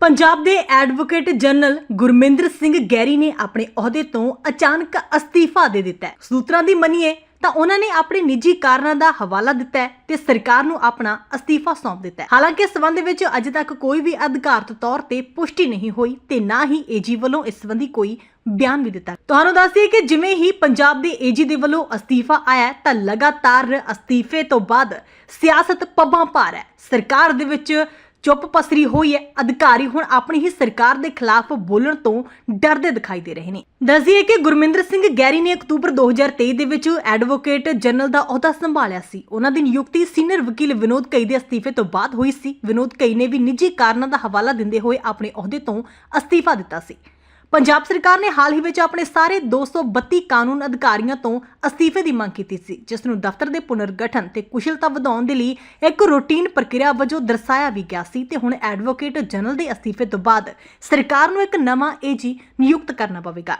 ਪੰਜਾਬ ਦੇ advocate general Gurminder Singh Garry ਨੇ ਆਪਣੇ ਅਹੁਦੇ ਤੋਂ ਅਚਾਨਕ ਅਸਤੀਫਾ ਦੇ ਦਿੱਤਾ ਹੈ। ਸੂਤਰਾਂ ਦੀ ਮੰਨੀਏ ਤਾਂ ਉਹਨਾਂ ਨੇ ਆਪਣੇ ਨਿੱਜੀ ਕਾਰਨਾਂ ਦਾ ਹਵਾਲਾ ਦਿੱਤਾ ਹੈ ਤੇ ਸਰਕਾਰ ਨੂੰ ਆਪਣਾ ਅਸਤੀਫਾ ਸੌਂਪ ਦਿੱਤਾ ਹੈ। ਹਾਲਾਂਕਿ ਇਸ ਸੰਬੰਧ ਵਿੱਚ ਅਜੇ ਤੱਕ ਕੋਈ ਵੀ ਅਧਿਕਾਰਤ ਤੌਰ ਤੇ ਪੁਸ਼ਟੀ ਨਹੀਂ ਹੋਈ ਤੇ ਨਾ ਹੀ ਏਜੀ ਵੱਲੋਂ ਇਸ ਸੰਬੰਧੀ ਕੋਈ ਬਿਆਨ ਵੀ ਦਿੱਤਾ। ਤੁਹਾਨੂੰ ਦੱਸ ਦਈਏ ਕਿ ਜਿਵੇਂ ਹੀ ਪੰਜਾਬ ਦੇ ਏਜੀ ਦੇ ਵੱਲੋਂ ਅਸਤੀਫਾ ਆਇਆ ਤਾਂ ਲਗਾਤਾਰ ਅਸਤੀਫੇ ਤੋਂ ਬਾਅਦ ਸਿਆਸਤ ਪੱਬਾਂ ਭਾਰ ਹੈ। ਸਰਕਾਰ ਦੇ ਵਿੱਚ ਚੁੱਪ ਪਸਰੀ ਹੋਈ ਹੈ। ਅਧਿਕਾਰੀ ਹੁਣ ਆਪਣੀ ਹੀ ਸਰਕਾਰ ਦੇ ਖਿਲਾਫ ਬੋਲਣ ਤੋਂ ਡਰਦੇ ਦਿਖਾਈ ਦੇ ਰਹੇ ਨੇ। ਦੱਸੀਏ ਕਿ ਗੁਰਮਿੰਦਰ ਸਿੰਘ ਗੈਰੀ ਨੇ ਅਕਤੂਬਰ 2023 ਦੇ ਵਿੱਚ ਐਡਵੋਕੇਟ ਜਨਰਲ ਦਾ ਅਹੁਦਾ ਸੰਭਾਲਿਆ ਸੀ। ਉਹਨਾਂ ਦੀ ਨਿਯੁਕਤੀ ਸੀਨੀਅਰ ਵਕੀਲ ਵਿਨੋਦ ਕਈ ਦੇ ਅਸਤੀਫੇ ਤੋਂ ਬਾਅਦ ਹੋਈ ਸੀ। ਵਿਨੋਦ ਕਈ ਨੇ ਵੀ ਨਿੱਜੀ ਕਾਰਨਾਂ ਦਾ ਹਵਾਲਾ ਦਿੰਦੇ ਹੋਏ ਆਪਣੇ ਅਹੁਦੇ ਤੋਂ ਅਸਤੀਫਾ ਦਿੱਤਾ ਸੀ। ਪੰਜਾਬ ਸਰਕਾਰ ਨੇ ਹਾਲ ਹੀ ਵਿੱਚ ਆਪਣੇ ਸਾਰੇ 232 ਕਾਨੂੰਨ ਅਧਿਕਾਰੀਆਂ ਤੋਂ ਅਸਤੀਫੇ ਦੀ ਮੰਗ ਕੀਤੀ ਸੀ, ਜਿਸ ਨੂੰ ਦਫ਼ਤਰ ਦੇ ਪੁਨਰਗਠਨ ਤੇ ਕੁਸ਼ਲਤਾ ਵਧਾਉਣ ਦੇ ਲਈ ਇੱਕ ਰੂਟੀਨ ਪ੍ਰਕਿਰਿਆ ਵਜੋਂ ਦਰਸਾਇਆ ਵੀ ਗਿਆ ਸੀ ਤੇ ਹੁਣ ਐਡਵੋਕੇਟ ਜਨਰਲ ਦੇ ਅਸਤੀਫੇ ਤੋਂ ਬਾਅਦ ਸਰਕਾਰ ਨੂੰ ਇੱਕ ਨਵਾਂ ਏਜੀ ਨਿਯੁਕਤ ਕਰਨਾ ਪਵੇਗਾ।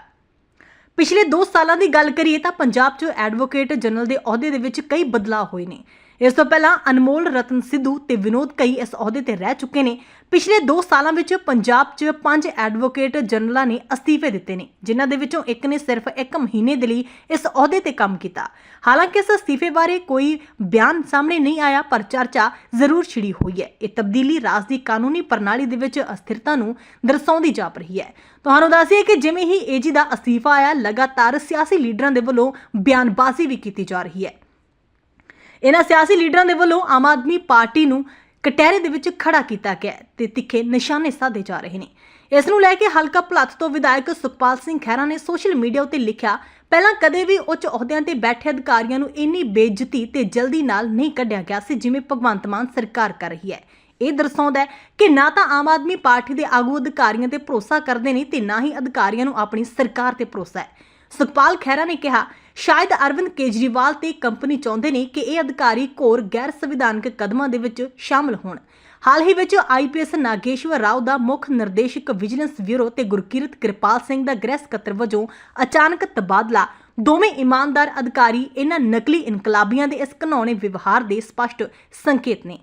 ਪਿਛਲੇ 2 ਸਾਲਾਂ ਦੀ ਗੱਲ ਕਰੀਏ ਤਾਂ ਪੰਜਾਬ 'ਚ ਐਡਵੋਕੇਟ ਜਨਰਲ ਦੇ ਅਹੁਦੇ ਦੇ ਵਿੱਚ ਕਈ ਬਦਲਾਅ ਹੋਏ ਨੇ। ਇਸ ਤੋਂ ਪਹਿਲਾਂ ਅਨਮੋਲ, ਰਤਨ ਸਿੱਧੂ ਤੇ ਵਿਨੋਦ ਕਈ ਇਸ ਅਹੁਦੇ ਤੇ ਰਹਿ ਚੁੱਕੇ ਨੇ। ਪਿਛਲੇ 2 ਸਾਲਾਂ ਵਿੱਚ ਪੰਜਾਬ 'ਚ ਪੰਜ ਐਡਵੋਕੇਟ ਜਨਰਲਾਂ ਨੇ ਅਸਤੀਫੇ ਦਿੱਤੇ ਨੇ, ਜਿਨ੍ਹਾਂ ਦੇ ਵਿੱਚੋਂ ਇੱਕ ਨੇ ਸਿਰਫ 1 ਮਹੀਨੇ ਦੇ ਲਈ ਇਸ ਅਹੁਦੇ ਤੇ ਕੰਮ ਕੀਤਾ। ਹਾਲਾਂਕਿ ਇਸ ਅਸਤੀਫੇ ਬਾਰੇ ਕੋਈ ਬਿਆਨ ਸਾਹਮਣੇ ਨਹੀਂ ਆਇਆ, ਪਰ ਚਰਚਾ ਜ਼ਰੂਰ ਛਿੜੀ ਹੋਈ ਹੈ। ਇਹ ਤਬਦੀਲੀ ਰਾਜ ਦੀ ਕਾਨੂੰਨੀ ਪ੍ਰਣਾਲੀ ਦੇ ਵਿੱਚ ਅਸਥਿਰਤਾ ਨੂੰ ਦਰਸਾਉਂਦੀ ਜਾਪ ਰਹੀ ਹੈ। ਤੁਹਾਨੂੰ ਦੱਸੀਏ ਕਿ ਜਿਵੇਂ ਹੀ ਏਜੀ ਦਾ ਅਸਤੀਫਾ ਆਇਆ, ਲਗਾਤਾਰ ਸਿਆਸੀ ਲੀਡਰਾਂ ਦੇ ਵੱਲੋਂ ਬਿਆਨਬਾਜ਼ੀ ਵੀ ਕੀਤੀ ਜਾ ਰਹੀ ਹੈ। ਇਹਨਾਂ ਸਿਆਸੀ ਲੀਡਰਾਂ ਦੇ ਵੱਲੋਂ ਆਮ ਆਦਮੀ ਪਾਰਟੀ ਨੂੰ ਕਟਹਿਰੇ ਦੇ ਵਿੱਚ ਖੜਾ ਕੀਤਾ ਗਿਆ ਹੈ ਤੇ ਤਿੱਖੇ ਨਿਸ਼ਾਨੇ ਸਾਧੇ ਜਾ ਰਹੇ ਨੇ। ਇਸ ਨੂੰ ਲੈ ਕੇ ਹਲਕਾ ਭਲੱਥ ਤੋਂ ਵਿਧਾਇਕ ਸੁਖਪਾਲ ਸਿੰਘ ਖਹਿਰਾ ਨੇ ਸੋਸ਼ਲ ਮੀਡੀਆ ਉੱਤੇ ਲਿਖਿਆ, ਪਹਿਲਾਂ ਕਦੇ ਵੀ ਉੱਚ ਅਹੁਦਿਆਂ ਤੇ ਬੈਠੇ ਅਧਿਕਾਰੀਆਂ ਨੂੰ ਇੰਨੀ ਬੇਇੱਜ਼ਤੀ ਤੇ ਜਲਦੀ ਨਾਲ ਨਹੀਂ ਕੱਢਿਆ ਗਿਆ ਸੀ ਜਿਵੇਂ ਭਗਵੰਤ ਮਾਨ ਸਰਕਾਰ ਕਰ ਰਹੀ ਹੈ। ਇਹ ਦਰਸਾਉਂਦਾ ਹੈ ਕਿ ਨਾ ਤਾਂ ਆਮ ਆਦਮੀ ਪਾਰਟੀ ਦੇ ਆਗੂ ਅਧਿਕਾਰੀਆਂ ਤੇ ਭਰੋਸਾ ਕਰਦੇ ਨੇ ਤੇ ਨਾ ਹੀ ਅਧਿਕਾਰੀਆਂ ਨੂੰ ਆਪਣੀ ਸਰਕਾਰ ਤੇ ਭਰੋਸਾ ਹੈ। ਸੁਖਪਾਲ ਖਹਿਰਾ ਨੇ ਕਿਹਾ, ਸ਼ਾਇਦ ਅਰਵਿੰਦ ਕੇਜਰੀਵਾਲ ਤੇ ਕੰਪਨੀ ਚਾਹੁੰਦੇ ਨੇ ਕਿ ਇਹ ਅਧਿਕਾਰੀ ਘੋਰ ਗੈਰ ਸੰਵਿਧਾਨਕ ਕਦਮਾਂ ਦੇ ਵਿੱਚ ਸ਼ਾਮਲ ਹੋਣ। ਹਾਲ ਹੀ ਵਿੱਚ ਆਈਪੀਐਸ ਨਾਗੇਸ਼ਵਰ ਰਾਓ ਦਾ ਮੁੱਖ ਨਿਰਦੇਸ਼ਕ ਵਿਜੀਲੈਂਸ ਬਿਊਰੋ ਤੇ ਗੁਰਕੀਰਤ ਕਿਰਪਾਲ ਸਿੰਘ ਦਾ ਗ੍ਰਹਿ ਸਕੱਤਰ ਵਜੋਂ ਅਚਾਨਕ ਤਬਾਦਲਾ। ਦੋਵੇਂ ਇਮਾਨਦਾਰ ਅਧਿਕਾਰੀ ਇਹਨਾਂ ਨਕਲੀ ਇਨਕਲਾਬੀਆਂ ਦੇ ਇਸ ਘਿਨਾਉਣੇ ਵਿਵਹਾਰ ਦੇ ਸਪਸ਼ਟ ਸੰਕੇਤ ਨੇ।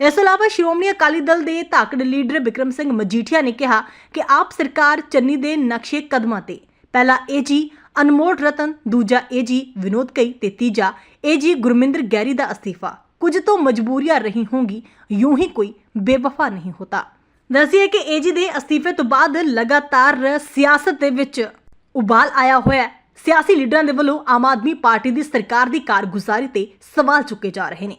ਇਸ ਤੋਂ ਇਲਾਵਾ ਸ਼੍ਰੋਮਣੀ ਅਕਾਲੀ ਦਲ ਦੇ ਧਾਕੜ ਲੀਡਰ ਵਿਕਰਮ ਸਿੰਘ ਮਜੀਠੀਆ ਨੇ ਕਿਹਾ ਕਿ ਆਪ ਸਰਕਾਰ ਚੰਨੀ ਦੇ ਨਕਸ਼ੇ ਕਦਮਾਂ ਤੇ ਪਹਿਲਾ ਏਜੀ ਅਨਮੋਲ ਰਤਨ, ਦੂਜਾ ਏਜੀ ਵਿਨੋਦ ਕਈ ਤੇ ਤੀਜਾ ਏਜੀ ਗੁਰਮਿੰਦਰ ਗੈਰੀ ਦਾ ਅਸਤੀਫਾ। ਕੁਝ ਤੋਂ ਮਜਬੂਰੀਆਂ ਰਹੀ ਹੋਣਗੀ ਯੂੰ ਹੀ ਕੋਈ ਬੇਵਫਾ ਨਹੀਂ ਹੋਤਾ। ਦੱਸਿਏ ਕਿ ਏਜੀ ਦੇ ਅਸਤੀਫੇ ਤੋਂ ਬਾਅਦ ਲਗਾਤਾਰ ਸਿਆਸਤ ਦੇ ਵਿੱਚ ਉਬਾਲ ਆਇਆ ਹੋਇਆ ਸਿਆਸੀ ਲੀਡਰਾਂ ਦੇ ਵੱਲੋਂ ਆਮ ਆਦਮੀ ਪਾਰਟੀ ਦੀ ਸਰਕਾਰ ਦੀ ਕਾਰਗੁਜ਼ਾਰੀ ਤੇ ਸਵਾਲ ਚੁੱਕੇ ਜਾ ਰਹੇ ਨੇ।